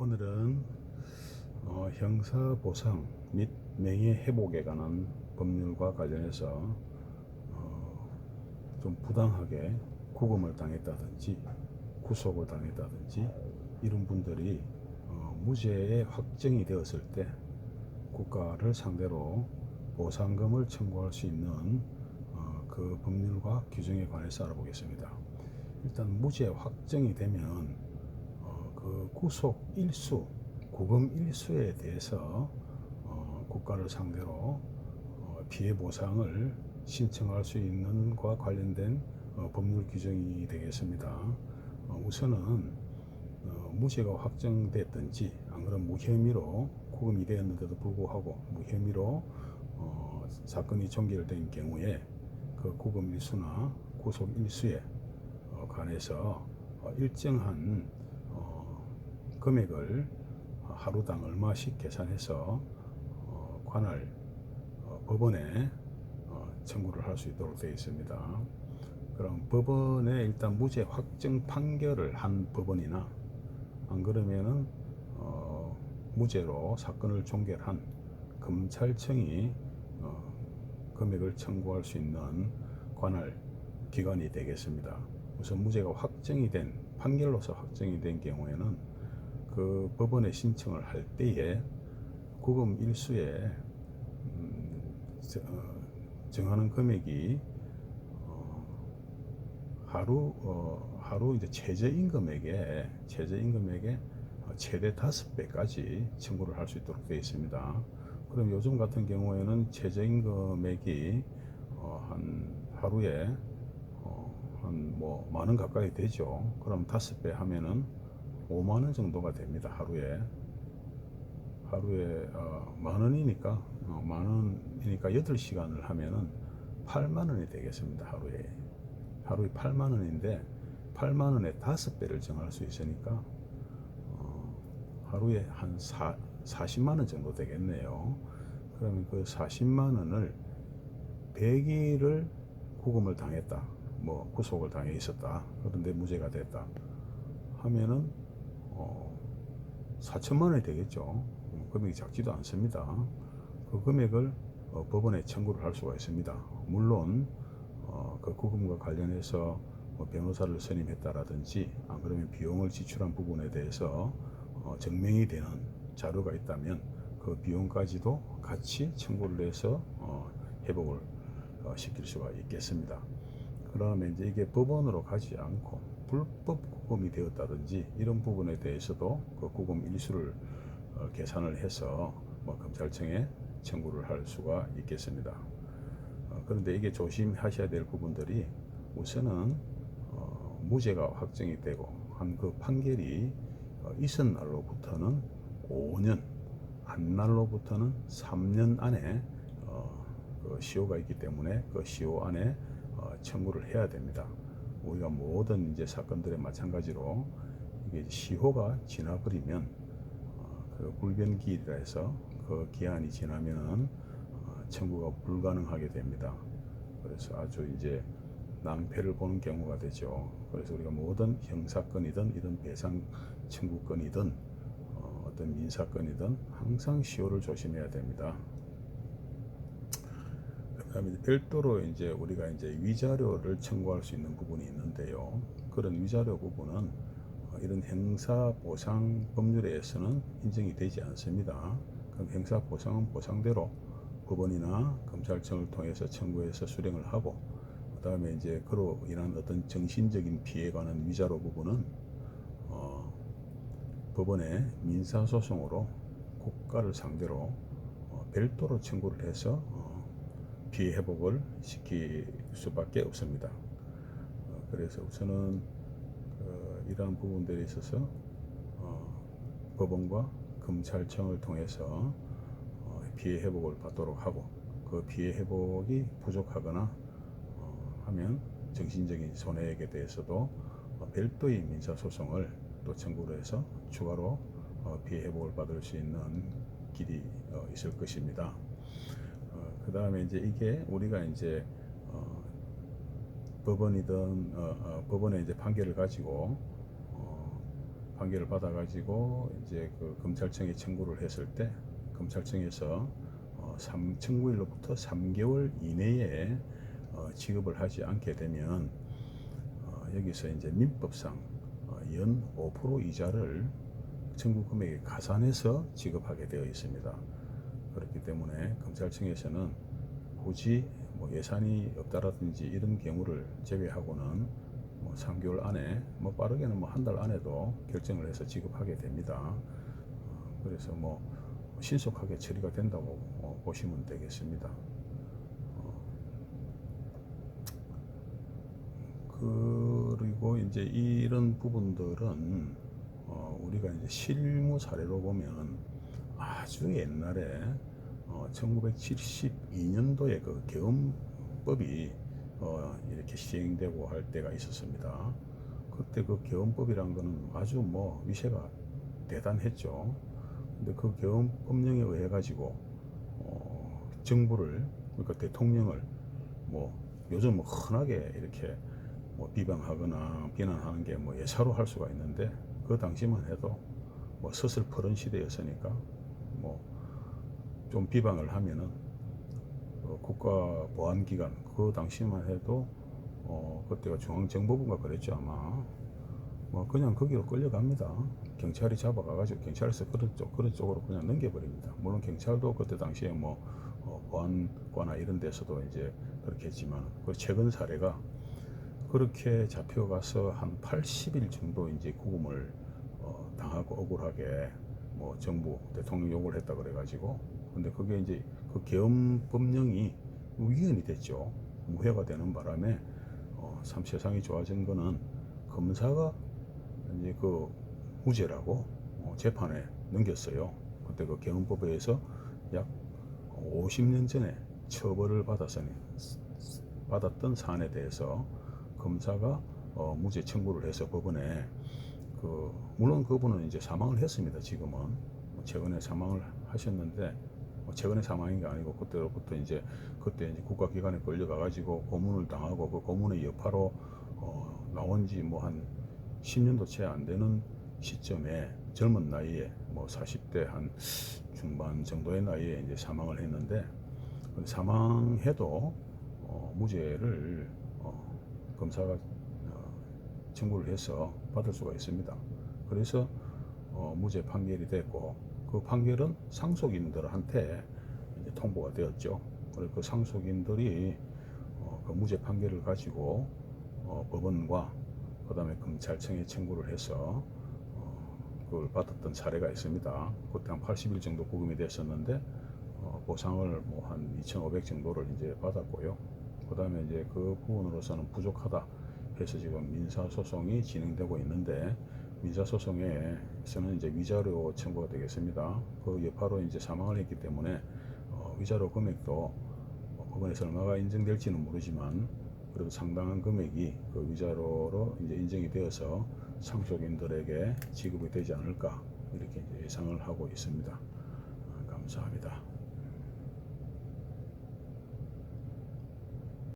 오늘은 어, 형사 보상 및 명예 회복에 관한 법률과 관련해서 어, 좀 부당하게 구금을 당했다든지 구속을 당했다든지 이런 분들이 어, 무죄에 확정이 되었을 때 국가를 상대로 보상금을 청구할 수 있는 어, 그 법률과 규정에 관해서 알아보겠습니다. 일단 무죄 확정이 되면 어, 그 구속 일수, 구금 일수에 대해서 어, 국가를 상대로 어, 피해 보상을 신청할 수 있는 과 관련된 어, 법률 규정이 되겠습니다. 어, 우선은 어, 무죄가 확정됐든지 안 그러면 무혐의로 구금이 되었는데도 불구하고 무혐의로 어, 사건이 종결된 경우에 그 구금 일수나 구속 일수에 어, 관해서 어, 일정한 어, 금액을 하루당 얼마씩 계산해서 어, 관할 어, 법원에 어, 청구를 할 수 있도록 되어 있습니다. 그럼 법원에 일단 무죄 확정 판결을 한 법원이나 안 그러면은 어, 무죄로 사건을 종결한 검찰청이 어, 금액을 청구할 수 있는 관할 기관이 되겠습니다. 우선 무죄가 확정이 된 판결로서 확정이 된 경우에는 그 법원에 신청을 할 때에 구금 일수에 음, 저- 어, 정하는 금액이 어, 하루 어, 하루 이제 최저 임금액에 최저 임금액의 어, 최대 다섯 배까지 청구를 할 수 있도록 되어 있습니다. 그럼 요즘 같은 경우에는 최저 임금액이 어, 한 하루에 한 뭐 만 원 가까이 되죠. 그럼 다섯 배 하면은 5만 원 정도가 됩니다. 하루에 하루에 어, 만 원이니까 어, 만 원이니까 8시간을 하면은 8만 원이 되겠습니다. 하루에 하루에 8만 원인데 8만 원에 다섯 배를 정할 수 있으니까 어, 하루에 한 4, 40만 원 정도 되겠네요. 그러면 그 40만 원을 100일을 구금을 당했다. 뭐 구속을 당해 있었다. 그런데 무죄가 됐다. 하면은 어, 4천만 원이 되겠죠. 음, 금액이 작지도 않습니다. 그 금액을 어, 법원에 청구를 할 수가 있습니다. 물론 어, 그 구금과 관련해서 뭐 변호사를 선임했다라든지 안 그러면 비용을 지출한 부분에 대해서 어, 증명이 되는 자료가 있다면 그 비용까지도 같이 청구를 해서 어, 회복을 어, 시킬 수가 있겠습니다. 그러면 이제 이게 법원으로 가지 않고 불법 구금이 되었다든지 이런 부분에 대해서도 그 구금 일수를 어, 계산을 해서 뭐 검찰청에 청구를 할 수가 있겠습니다. 어, 그런데 이게 조심하셔야 될 부분들이 우선은 어, 무죄가 확정이 되고 한 그 판결이 어, 있은 날로부터는 5년, 한 날로부터는 3년 안에 어, 그 시효가 있기 때문에 그 시효 안에 어, 청구를 해야 됩니다. 우리가 모든 이제 사건들에 마찬가지로 이게 시효가 지나버리면 어, 그 불변기일이라 해서 그 기한이 지나면은 어, 청구가 불가능하게 됩니다. 그래서 아주 이제 낭패를 보는 경우가 되죠. 그래서 우리가 모든 형사건이든 이런 배상 청구건이든 어, 어떤 민사건이든 항상 시효를 조심해야 됩니다. 그다음에 별도로 이제 우리가 이제 위자료를 청구할 수 있는 부분이 있는데요. 그런 위자료 부분은 어, 이런 형사 보상 법률에서는 인정이 되지 않습니다. 그럼 형사 보상은 보상대로 법원이나 검찰청을 통해서 청구해서 수령을 하고 그다음에 이제 그로 인한 어떤 정신적인 피해에 관한 위자료 부분은 어, 법원의 민사 소송으로 국가를 상대로 어, 별도로 청구를 해서 어, 피해 회복을 시킬 수밖에 없습니다. 어, 그래서 우선은 어, 이러한 부분들에 있어서 어, 법원과 검찰청을 통해서 어, 피해 회복을 받도록 하고 그 피해 회복이 부족하거나 어, 하면 정신적인 손해에 대해서도 어, 별도의 민사 소송을 또 청구를 해서 추가로 어, 피해 회복을 받을 수 있는 길이 어, 있을 것입니다. 그 다음에 이제 이게 우리가 이제 어, 법원이든 어, 어, 법원의 이제 판결을 가지고 어, 판결을 받아가지고 이제 그 검찰청에 청구를 했을 때 검찰청에서 어, 3, 청구일로부터 3개월 이내에 어, 지급을 하지 않게 되면 어, 여기서 이제 민법상 어, 연5% 이자를 청구 금액에 가산해서 지급하게 되어 있습니다. 그렇기 때문에 검찰청에서는 굳이 뭐 예산이 없다라든지 이런 경우를 제외하고는 뭐 3개월 안에 뭐 빠르게는 뭐 한 달 안에도 결정을 해서 지급하게 됩니다. 어, 그래서 뭐 신속하게 처리가 된다고 어, 보시면 되겠습니다. 어, 그리고 이제 이런 부분들은 어, 우리가 이제 실무 사례로 보면 아주 옛날에 어, 1972년도에 그 계엄법이 어, 이렇게 시행되고 할 때가 있었습니다. 그때 그 계엄법이란 거는 아주 뭐 위세가 대단했죠. 근데 그 계엄법령에 의해 가지고 어, 정부를 그러니까 대통령을 뭐 요즘 뭐 흔하게 이렇게 뭐 비방하거나 비난하는 게 뭐 예사로 할 수가 있는데 그 당시만 해도 뭐 서슬퍼런 시대였으니까 뭐 좀 비방을 하면은 어, 국가 보안기관 그 당시만 해도 어, 그때가 중앙정보부가 그랬죠 아마. 뭐 그냥 거기로 끌려갑니다. 경찰이 잡아가가지고 경찰에서 그런 쪽 그런 쪽으로 그냥 넘겨버립니다. 물론 경찰도 그때 당시에 뭐 어, 보안과나 이런 데서도 이제 그렇게 했지만 그 최근 사례가 그렇게 잡혀가서 한 80일 정도 이제 구금을 어, 당하고 억울하게 뭐 정부 대통령 욕을 했다 그래가지고. 근데 그게 이제 그 계엄 법령이 위헌이 됐죠. 무효가 되는 바람에 어, 참 세상이 좋아진 거는 검사가 이제 그 무죄라고 어, 재판에 넘겼어요. 그때 그 계엄법에 의해서 약 50년 전에 처벌을 받았으니 받았던 사안에 대해서 검사가 어, 무죄 청구를 해서 법원에 그 물론 그분은 이제 사망을 했습니다. 지금은 뭐 최근에 사망을 하셨는데 뭐 최근에 사망인 게 아니고 그때로부터 이제 그때 이제 국가기관에 끌려가 가지고 고문을 당하고 그 고문의 여파로 어, 나온 지 뭐 한 10년도 채 안 되는 시점에 젊은 나이에 뭐 40대 한 중반 정도의 나이에 이제 사망을 했는데 그 사망해도 어, 무죄를 어, 검사가 어, 청구를 해서 받을 수가 있습니다. 그래서 어, 무죄 판결이 됐고 그 판결은 상속인들한테 통보가 되었죠. 그리고 그 상속인들이 어, 그 무죄 판결을 가지고 어, 법원과 그다음에 검찰청에 청구를 해서 어, 그걸 받았던 사례가 있습니다. 그때 한 80일 정도 구금이 됐었는데 어, 보상을 뭐 한 2,500 정도를 이제 받았고요. 그다음에 이제 그 부분으로서는 부족하다 해서 지금 민사 소송이 진행되고 있는데 민사 소송에서는 이제 위자료 청구가 되겠습니다. 그 여파로 이제 사망을 했기 때문에 어, 위자료 금액도 어, 법원에서 얼마가 인정될지는 모르지만 그래도 상당한 금액이 그 위자료로 이제 인정이 되어서 상속인들에게 지급이 되지 않을까 이렇게 예상을 하고 있습니다. 어, 감사합니다.